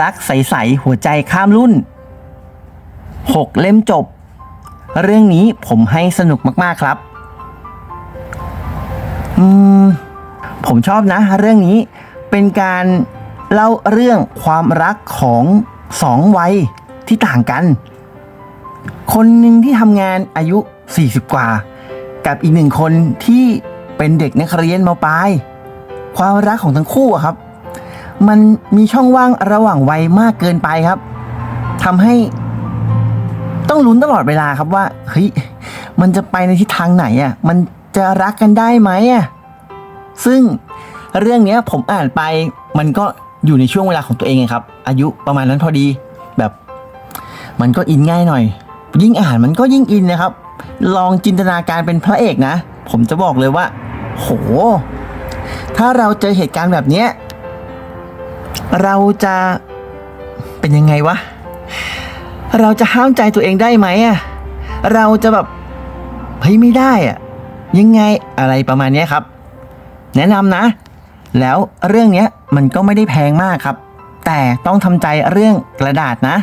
รักใสๆหัวใจข้ามรุ่น 6 เล่มจบ เรื่องนี้ผมให้สนุกมากๆครับ อืม ผมชอบนะ เรื่องนี้เป็นการเล่าเรื่องความรักของสองวัยที่ต่างกัน คนหนึ่งที่ทำงานอายุ 40 กว่า กับอีกหนึ่งคนที่เป็นเด็กนักเรียนมาปลาย ความรักของทั้งคู่ครับ มันมีช่องว่างระหว่างวัยมากเกินไปครับทำให้ต้องลุ้นตลอดเวลาครับว่าเฮ้ยมันจะไปในทิศทางไหนอะมันจะรักกันได้ไหมอะซึ่งเรื่องเนี้ยผมอ่านไปมันก็อยู่ในช่วงเวลาของตัวเองไงครับ อายุประมาณนั้นพอดีแบบ มันก็อินง่ายหน่อย ยิ่งอ่านมันก็ยิ่งอินนะครับ ลองจินตนาการเป็นพระเอกนะ ผมจะบอกเลยว่า โห ถ้าเราเจอเหตุการณ์แบบเนี้ย เราจะเป็นยังไงวะ เราจะห้ามใจตัวเองได้ไหมอะเราจะแบบเฮ้ยไม่ได้อะยังไงอะไรประมาณนี้ครับ แนะนำนะ แล้วเรื่องนี้มันก็ไม่ได้แพงมากครับ แต่ต้องทำใจเรื่องกระดาษนะ